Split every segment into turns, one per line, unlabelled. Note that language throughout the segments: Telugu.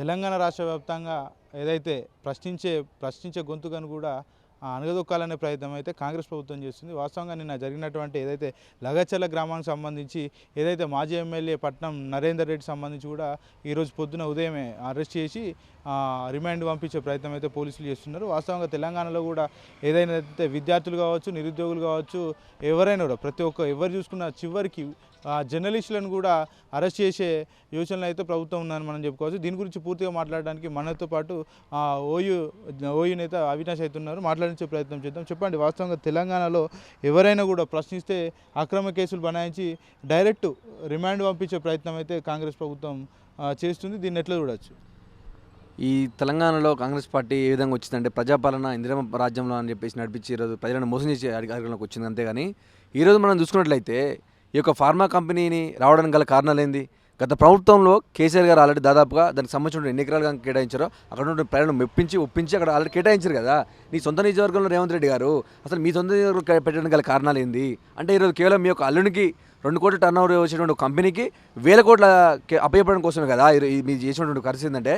తెలంగాణ రాష్ట్ర వ్యాప్తంగా ఏదైతే ప్రశ్నించే ప్రశ్నించే గొంతుకను కూడా ఆ, ప్రయత్నం అయితే కాంగ్రెస్ ప్రభుత్వం చేస్తుంది. వాస్తవంగా నిన్న జరిగినటువంటి ఏదైతే లగచల గ్రామానికి సంబంధించి ఏదైతే మాజీ ఎమ్మెల్యే పట్నం నరేందర్ రెడ్డి సంబంధించి కూడా ఈరోజు పొద్దున ఉదయమే అరెస్ట్ చేసి రిమాండ్ పంపించే ప్రయత్నం అయితే పోలీసులు చేస్తున్నారు. వాస్తవంగా తెలంగాణలో కూడా ఏదైనా అయితే విద్యార్థులు కావచ్చు నిరుద్యోగులు కావచ్చు ఎవరైనా కూడా ప్రతి ఒక్క ఎవరు చూసుకున్న చివరికి ఆ జర్నలిస్టులను కూడా అరెస్ట్ చేసే యోచనలు అయితే ప్రభుత్వం ఉందని మనం చెప్పుకోవచ్చు. దీని గురించి పూర్తిగా మాట్లాడడానికి మనతో పాటు ఓయూ ఓయూ నేత అవినాష్ అయితే ఉన్నారు. మాట్లాడించే ప్రయత్నం చేద్దాం. చెప్పండి వాస్తవంగా తెలంగాణలో ఎవరైనా కూడా ప్రశ్నిస్తే అక్రమ కేసులు బనాయించి డైరెక్ట్ రిమాండ్ పంపించే ప్రయత్నం అయితే కాంగ్రెస్ ప్రభుత్వం చేస్తుంది. దీన్ని ఎట్లా చూడొచ్చు?
ఈ తెలంగాణలో కాంగ్రెస్ పార్టీ ఏ విధంగా వచ్చిందంటే ప్రజాపాలన ఇందిరమ రాజ్యంలో అని చెప్పేసి నడిపించి ఈరోజు ప్రజలను మోసం చేసే అధికారంలోకి వచ్చింది అంతేగాని ఈరోజు మనం చూసుకున్నట్లయితే ఈ యొక్క ఫార్మా కంపెనీని రావడానికి గల కారణాలు ఏంది? గత ప్రభుత్వంలో కేసీఆర్ గారు ఆల్రెడీ దాదాపుగా దానికి సంబంధించిన ఎన్ని కనుక కేటాయించారో. అక్కడ ఉన్న ప్రజలను మెప్పించి ఒప్పించి అక్కడ ఆల్రెడీ కేటాయించారు కదా. నీ సొంత నియోజకవర్గంలో రేవంత్ రెడ్డి గారు అసలు మీ సొంత నియోజకవర్గం పెట్టడానికి గల కారణాలు ఏంది? అంటే ఈరోజు కేవలం మీ యొక్క అల్లునికి రెండు కోట్ల టర్న్ ఓవర్ వచ్చేటువంటి కంపెనీకి వేల కోట్ల కే- అప్పయ్యపడడం కోసమే కదా మీరు చేసినటువంటి ఖర్చు ఏంటంటే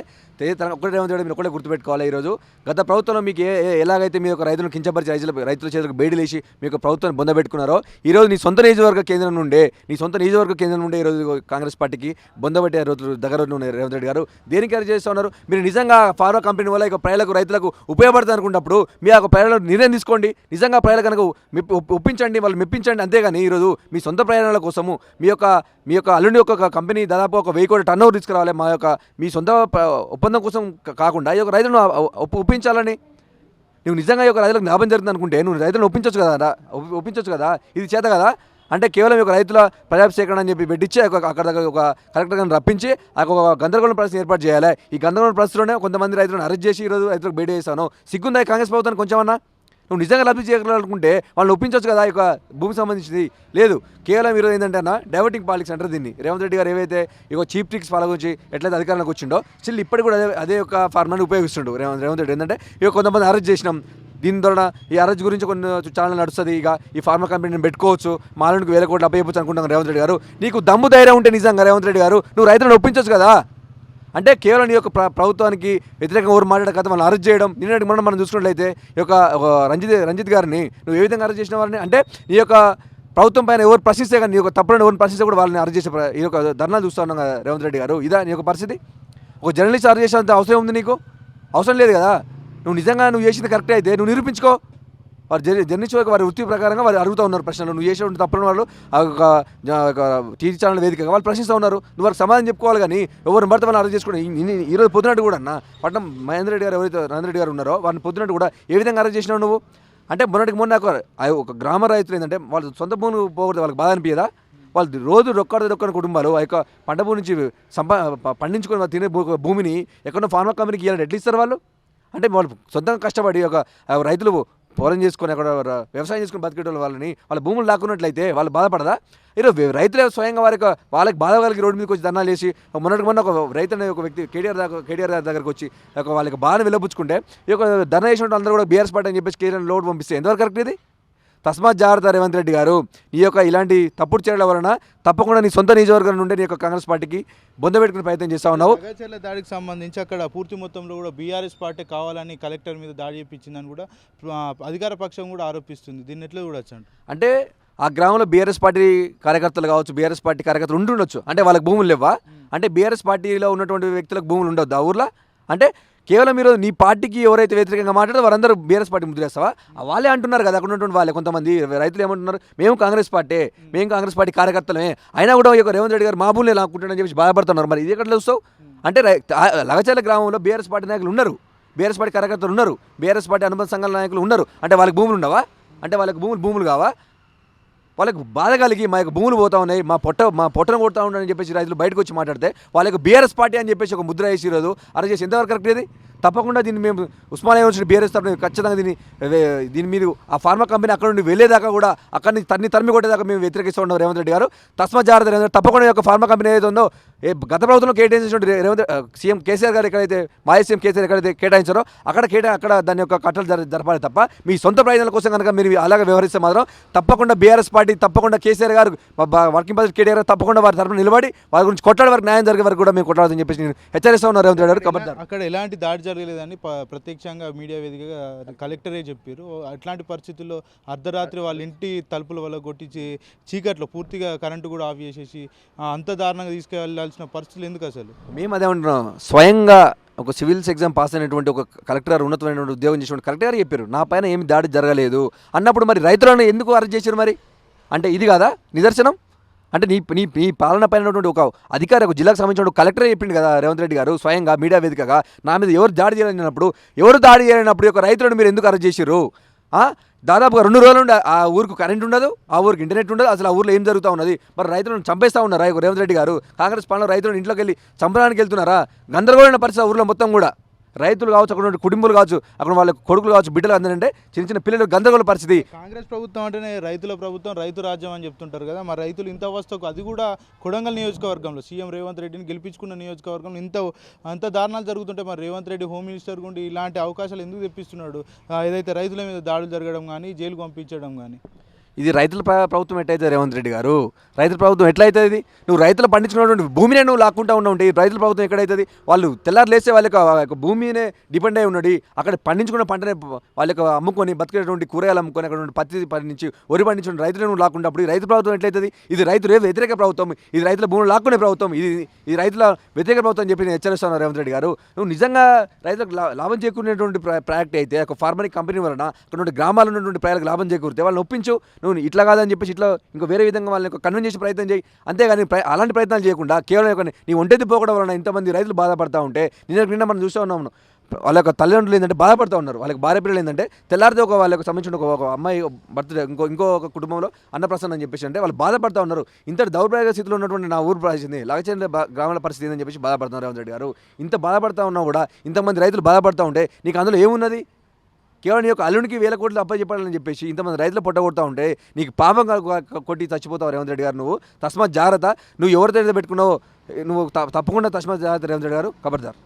తన ఒకటే ఏమంటే మీరు ఒకటే గుర్తుపెట్టుకోవాలి ఈరోజు. గత ప్రభుత్వంలో మీకు ఏ ఎలాగైతే మీ యొక్క రైతులను కించపరిచి రైతుల రైతుల చేతులకు బేడీలేసి మీ యొక్క ప్రభుత్వాన్ని బొందబెట్టుకున్నారో ఈరోజు నీ సొంత నియోజకవర్గ కేంద్రం నుండే నీ సొంత నియోజకవర్గ కేంద్రం నుండే ఈరోజు కాంగ్రెస్ పార్టీకి బొందబెట్టే రోజులు దగ్గర ఉన్నారు రేవంత్ రెడ్డి గారు దేనికి చేస్తున్నారు మీరు నిజంగా ఫార్మా కంపెనీ వల్ల ఇక ప్రజలకు రైతులకు ఉపయోగపడుతుంది అనుకున్నప్పుడు మీ యొక్క ప్రజలను నిర్ణయం తీసుకోండి. నిజంగా ప్రజలు కనుక ఒప్పించండి వాళ్ళు మెప్పించండి అంతేగాని ఈరోజు మీ సొంత ప్రయాణాల కోసము మీ యొక్క మీ యొక్క అల్లుడి యొక్క కంపెనీ దాదాపు ఒక వెయ్యి కోట్ల టర్న్ ఓవర్ తీసుకురావాలి మా యొక్క మీ సొంత ఒప్పందం కోసం కాకుండా ఈ యొక్క రైతులను ఒప్పు ఒప్పించాలని. నువ్వు నిజంగా ఈ యొక్క రైతులకు లాభం జరుగుతుంది అనుకుంటే నువ్వు రైతులను ఒప్పించవచ్చు కదా ఒప్పించవచ్చు కదా ఇది చేత కదా? అంటే కేవలం ఒక రైతుల ప్రజాప సేకరణ అని చెప్పి పెట్టించి ఒక అక్కడ దగ్గర ఒక కలెక్టర్ గారిని రప్పించి ఆ ఒక గందరగోళం పరిస్థితి ఏర్పాటు చేయాలి. ఈ గందరగోళం పరిస్థితిలోనే కొంతమంది రైతులను అరెస్ట్ చేసి ఈరోజు రైతులకు బయట చేస్తాను. సిగ్గుందా ఈ కాంగ్రెస్ ప్రభుత్వానికి కొంచెమన్నా? నువ్వు నిజంగా లబ్ధి చేయగలనుకుంటే వాళ్ళని ఒప్పించవచ్చు కదా ఈ యొక్క భూమికి సంబంధించింది. లేదు కేవలం ఈరోజు ఏంటంటే అన్న డైవర్టింగ్ పాలిటిక్స్ అంటారు దీన్ని. రేవంత్ రెడ్డి గారు ఏవైతే ఇక చీప్ ట్రిక్స్ పాల్గొచ్చి ఎట్లయితే అధికారంలోకి వచ్చిండో స్టిల్ ఇప్పటికి కూడా అదే అదే యొక్క ఫార్మాన్ని ఉపయోగిస్తుండు రేవంత్ రేవంత్ రెడ్డి. ఏంటంటే ఇక కొంతమంది అరెస్ట్ చేసినాం. దీని ద్వారా ఈ అరెజ్ గురించి కొన్ని ఛానల్ నడుస్తుంది. ఇక ఈ ఫార్మా కంపెనీని పెట్టుకోవచ్చు. మాలకు వేల కోట్లు అప్పయ్యొచ్చు అనుకుంటాం రేవంత్ రెడ్డి గారు. నీకు దమ్ము ధైర్యం ఉంటే నిజంగా రేవంత్ రెడ్డి గారు నువ్వు రైతులను ఒప్పించవచ్చు కదా. అంటే కేవలం ఈ యొక్క ప్ర- ప్రభుత్వానికి వ్యతిరేకంగా ఎవరు మాట్లాడే కథ మనం అరెస్ట్ చేయడం. నిన్నటి మనం మనం చూసుకున్నట్లయితే ఈ యొక్క రంజిత్ రంజిత్ గారిని నువ్వు ఏ విధంగా అరెస్ట్ చేసిన వారిని? అంటే నీ యొక్క ప్రభుత్వం పైన ఎవరు ప్రశ్నిస్తే కానీ నీ యొక్క తప్పులను ఎవరు ప్రశ్నిస్తే కూడా వాళ్ళని అరెస్ట్ చేసే ఈ యొక్క ధర్నాలు చూస్తా ఉన్నాం కదా రేవంత్ రెడ్డి గారు. ఇదా నీ యొక్క పరిస్థితి? ఒక జర్నలిస్ట్ అరెస్ట్ చేసేంత అవసరం ఉంది నీకు? అవసరం లేదు కదా. నువ్వు నిజంగా నువ్వు చేసింది కరెక్టే అయితే నువ్వు నిరూపించుకో. వారు జర్నీ జర్నలిస్ట్ వారి వృత్తి ప్రకారంగా వారు అడుగుతూ ఉన్నారు ప్రశ్నలు. నువ్వు చేసేటువంటి తప్పులను వాళ్ళు ఆ యొక్క ఒక టీవీ ఛానల్ వేదికగా వాళ్ళు ప్రశ్నిస్తూ ఉన్నారు. నువ్వు వారికి సమాధానం చెప్పుకోవాలి కానీ ఎవరిని భర్త వాళ్ళు అరెస్ట్ చేసుకోండి ఈ- ఈరోజు పొద్దునట్టు కూడా అన్న పట్నం మహేందర్ రెడ్డి గారు ఎవరైతే నరేంద్ర రెడ్డి గారు ఉన్నారో వారిని పొద్దునట్టు కూడా ఏ విధంగా అరెస్ట్ చేసినావు నువ్వు? అంటే మొన్నటికి మొన్న ఒక గ్రామ రైతులు ఏంటంటే వాళ్ళు సొంత భూమిని పోగొడితే వాళ్ళకి బాధ అనిపించదా వాళ్ళు రోజు రొక్కడ రొక్కని కుటుంబాలు ఆ యొక్క పంట భూమి నుంచి సంపా పండించుకొని వాళ్ళు తినే భూమిని ఎక్కడో ఫార్మా కంపెనీకి ఇవ్వాలంటే ఎట్లా ఇస్తారు వాళ్ళు? అంటే వాళ్ళు సొంతంగా కష్టపడి ఒక రైతులు పొలం చేసుకొని అక్కడ వ్యవసాయం చేసుకుని బతికేటోళ్ళు వాళ్ళని వాళ్ళ భూములు లాక్కున్నట్లయితే వాళ్ళు బాధపడదా? ఈరోజు రైతులే స్వయంగా వారి వాళ్ళకి బాధ వాళ్ళకి రోడ్డు మీదకి వచ్చి ధర్నాలు చేసి మొన్నటి మొన్న ఒక రైతు అనే ఒక వ్యక్తి కేటీఆర్ దాకా కేటీఆర్ దగ్గరకు వచ్చి ఒక వాళ్ళకి బాధను విలపుచ్చుకుంటే ఈ యొక్క ధర్నా చేసిన అందరూ కూడా బీఆర్ఎస్ పార్టీ అని చెప్పేసి కేటీఆర్ లోడ్ పంపిస్తే ఎంతవరకు కరెక్ట్ ఇది? తస్మాత్ జాగ్రత్త రేవంత్ రెడ్డి గారు ఈ యొక్క ఇలాంటి తప్పుడు చర్యల వలన తప్పకుండా నీ సొంత నియోజకవర్గం నుండి నీ యొక్క కాంగ్రెస్ పార్టీకి బొంద పెట్టుకునే ప్రయత్నం చేస్తా ఉన్నావు.
లగచర్ల దాడికి సంబంధించి అక్కడ పూర్తి మొత్తంలో కూడా బీఆర్ఎస్ పార్టీ కావాలని కలెక్టర్ మీద దాడి చేయించిందని కూడా అధికార పక్షం కూడా ఆరోపిస్తుంది. దీన్ని ఎట్లా చూడొచ్చు అంట
అంటే ఆ గ్రామంలో బీఆర్ఎస్ పార్టీ కార్యకర్తలు కావచ్చు బీఆర్ఎస్ పార్టీ కార్యకర్తలు ఉండుండొచ్చు అంటే వాళ్ళకి భూములు లేవా? అంటే బీఆర్ఎస్ పార్టీలో ఉన్నటువంటి వ్యక్తులకు భూములు ఉండొద్దు ఆ ఊర్లో? అంటే కేవలం మీరు నీ పార్టీకి ఎవరైతే వ్యతిరేకంగా మాట్లాడారో వారందరూ బీఆర్ఎస్ పార్టీ ముద్రేస్తావా వాళ్ళే అంటున్నారు కదా అక్కడ ఉన్నటువంటి వాళ్ళే కొంతమంది రైతులు ఏమంటున్నారు మేము కాంగ్రెస్ పార్టీ మేము కాంగ్రెస్ పార్టీ కార్యకర్తలమే అయినా కూడా ఈ రేవంత్ రెడ్డి గారు మా భూములు లాక్కుంటాడని చెప్పి బాధపడుతున్నారు. మరి ఇది ఎక్కడ చూస్తావు? అంటే రై- లగచర్ల గ్రామంలో బీఆర్ఎస్ పార్టీ నాయకులు ఉన్నారు బీఆర్ఎస్ పార్టీ కార్యకర్తలు ఉన్నారు బీఆర్ఎస్ పార్టీ అనుబంధ సంఘాల నాయకులు ఉన్నారు. అంటే వాళ్ళకి భూములు ఉండవా? అంటే వాళ్ళకి భూములు భూములు కావా? వాళ్ళకి బాధ కలిగి మా యొక్క భూములు పోతా ఉన్నాయి మా పొట్ట మా పొట్టను కొడతా ఉన్నాయని చెప్పేసి రైతులు బయటకు వచ్చి మాట్లాడితే వాళ్ళకి బీఆర్ఎస్ పార్టీ అని చెప్పేసి ఒక ముద్ర వేసి ఈరోజు అరెస్ట్ చేసి. ఎంతవరకు కరెక్ట్ ఇది? తప్పకుండా దీన్ని మేము ఉస్మానియా యూనివర్సిటీ బీఆర్ఎస్ తరఫున ఖచ్చితంగా దీన్ని దీని మీరు ఆ ఫార్మా కంపెనీ అక్కడ నుండి వెళ్ళేదాకా కూడా అక్కడి నుంచి తన్ని తరిమి కొట్టేదాకా మేము వ్యతిరేకిస్తూ ఉన్నాం రేవంత్ రెడ్డి గారు. తస్మా జాగ్రత్త రేవంత్ తప్పకుండా యొక్క ఫార్మా కంపెనీ ఏదైతే ఉందో ఏ గత ప్రభుత్వంలో కేటాయించినటువంటి రేవంత్ సీఎం కేసీఆర్ గారు ఎక్కడైతే మాజీ సీఎం కేసీఆర్ ఎక్కడైతే కేటాయించారో అక్కడ కేటా అక్కడ దాని యొక్క కట్టలు జరపాలి తప్ప మీ సొంత ప్రయోజనాల కోసం కనుక మీరు అలాగే వ్యవహరిస్తే మాత్రం తప్పకుండా బీఆర్ఎస్ పార్టీ తప్పకుండా కేసీఆర్ గారు వర్కింగ్ ప్రెసిడెంట్ కేటీఆర్ గారు తప్పకుండా వారి తరఫున నిలబడి వారి గురించి కొట్లాడే వరకు న్యాయం జరిగే వరకు కూడా మేము కొట్లాడదని చెప్పేసి నేను హెచ్చరిస్తా ఉన్నారు రేవంత్ రెడ్డి గారు. కబడ్దారు
అక్కడ ఎలాంటి దాడి జరగలేదని ప్రత్యక్షంగా మీడియా వేదికగా కలెక్టరే చెప్పారు అట్లాంటి పరిస్థితుల్లో అర్ధరాత్రి వాళ్ళ ఇంటి తలుపుల వల్ల కొట్టించి చీకట్లో పూర్తిగా కరెంటు కూడా ఆఫ్ చేసేసి అంత దారుణంగా తీసుకెళ్ళాల్సిన పరిస్థితులు ఎందుకు అసలు?
మేము అదే ఉంటున్నాం స్వయంగా ఒక సివిల్స్ ఎగ్జామ్ పాస్ అయినటువంటి ఒక కలెక్టర్ గారు ఉన్నతమైనటువంటి ఉద్యోగం చేసినటువంటి కలెక్టర్ గారు చెప్పారు నా పైన ఏమి దాడి జరగలేదు. అన్నప్పుడు మరి రైతులను ఎందుకు అరెస్ట్ చేశారు మరి? అంటే ఇది కాదా? నిదర్శనం? అంటే నీ నీ నీ పాలన పైన ఒక అధికారి ఒక జిల్లాకు సంబంధించిన ఒక కలెక్టరే కదా రేవంత్ రెడ్డి గారు స్వయంగా మీడియా వేదికగా నా మీద ఎవరు దాడి చేయలేనప్పుడు ఎవరు దాడి చేయలేనప్పుడు ఒక యొక్క రైతులను మీరు ఎందుకు అరెస్ట్ చేశారు దాదాపుగా రెండు రోజులు ఉండే ఆ ఊరికి కరెంట్ ఉండదు ఆ ఊరికి ఇంటర్నెట్ ఉండదు అసలు ఆ ఊర్లో ఏం జరుగుతూ ఉన్నది? మరి రైతులను చంపేస్తా ఉన్నారా రేవంత్ రెడ్డి గారు? కాంగ్రెస్ పాలన రైతులను ఇంట్లోకి వెళ్ళి చంపడానికి వెళ్తున్నారా? గందరగోళమైన పరిస్థితి ఆ ఊర్లో మొత్తం కూడా. రైతులు కావచ్చు అక్కడ కుటుంబాలు కావచ్చు అక్కడ వాళ్ళ కొడుకులు కావచ్చు బిడ్డలు అందరంటే చిన్న చిన్న పిల్లలు గందరగోళ పరిస్థితి.
కాంగ్రెస్ ప్రభుత్వం అంటేనే రైతుల ప్రభుత్వం రైతు రాజ్యం అని చెప్తుంటారు కదా. మరి రైతులు ఇంత అవస్థకు అది కూడా కొడంగల్ నియోజకవర్గంలో సీఎం రేవంత్ రెడ్డిని గెలిపించుకున్న నియోజకవర్గంలో ఇంత అంత దారుణాలు జరుగుతుంటే మరి రేవంత్ రెడ్డి హోమ్ మినిస్టర్ గుండి ఇలాంటి అవకాశాలు ఎందుకు తెప్పిస్తున్నాడు? ఏదైతే రైతుల మీద దాడులు జరగడం కానీ జైలు పంపించడం కానీ?
ఇది రైతుల ప్రభుత్వం ఎట్లయితే రేవంత్ రెడ్డి గారు రైతుల ప్రభుత్వం ఎట్లయితుంది? నువ్వు రైతులు పండించుకున్నటువంటి భూమినే నువ్వు లాక్కుంటా ఉన్నావు ఈ రైతుల ప్రభుత్వం ఎక్కడైతుంది? వాళ్ళు తెల్లారు లేస్తే వాళ్ళ యొక్క భూమినే డిపెండ్ అయి ఉన్నది. అక్కడ పండించుకున్న పంటనే వాళ్ళ యొక్క అమ్ముకొని బతికేటువంటి కూరగాయలు అమ్ముకొని అక్కడ పత్తి పండించి వరి పండించిన రైతులను నువ్వు లాక్కుంటప్పుడు ఈ రైతు ప్రభుత్వం ఎట్లయితుంది? ఇది రైతు వ్యతిరేక ప్రభుత్వం? ఇది రైతుల భూములు లాక్కునే ప్రభుత్వం. ఇది ఇది రైతుల వ్యతిరేక ప్రభుత్వం చెప్పి నేను హెచ్చరిస్తాను రేవంత్ రెడ్డి గారు. నువ్వు నిజంగా రైతులకు లాభం చేకూరినటువంటి ప్రాక్ట్ అయితే ఒక ఫార్మరీ కంపెనీ వలన అక్కడ గ్రామాల గ్రామాల్లో ఉన్నటువంటి ప్రజలకు లాభం చేకూరితే వాళ్ళని ఒప్పించు. నువ్వు ఇట్లా కాదని చెప్పేసి ఇట్లా ఇంకో వేరే విధంగా వాళ్ళని కన్విన్స్ చేసే ప్రయత్నం చేయి. అంతేగాని ప్ర- అలాంటి ప్రయత్నాలు చేయకుండా కేవలం నీ ఒంటెత్తి పోవడం వలన ఇంతమంది రైతులు బాధపడతా ఉంటే నిన్న నిన్న మనం చూస్తూ ఉన్నాము వాళ్ళ యొక్క తల్లిదండ్రులు ఏంటంటే బాధపడుతూ ఉన్నారు. వాళ్ళకి భార్య పిల్లలు ఏంటంటే తెల్లారితే ఒక వాళ్ళకి సంబంధించిన ఒక అమ్మాయి బర్త్డే ఇంకో ఇంకో ఒక కుటుంబంలో అన్నప్రసన్న అని చెప్పేసి అంటే వాళ్ళు బాధపడుతూ ఉన్నారు. ఇంత దౌర్భాగ్య స్థితిలో ఉన్నటువంటి నా ఊరు పరిస్థితి లగచంద్ర గ్రామాల పరిస్థితి ఏందని చెప్పేసి బాధపడుతున్నారు రేవంత్ రెడ్డి గారు. ఇంత బాధపడుతూ ఉన్నా కూడా ఇంతమంది రైతులు బాధపడుతూ ఉంటే నీకు అందులో ఏమున్నది? కేవలం నీ యొక్క అల్లునికి వేల కోట్లు అప్పచెప్పాలని చెప్పేసి ఇంతమంది రైతులు పొట్టగొడతా ఉంటే నీకు పాపం కొట్టి చచ్చిపోతావు రేవంత్ రెడ్డి గారు నువ్వు. తస్మాత్ జాగ్రత్త. నువ్వు ఎవరితో అయితే పెట్టుకున్నావో నువ్వు తప్పకుండా తస్మాత్ జాగ్రత్త రేవంత్ రెడ్డి గారు. ఖబర్దార్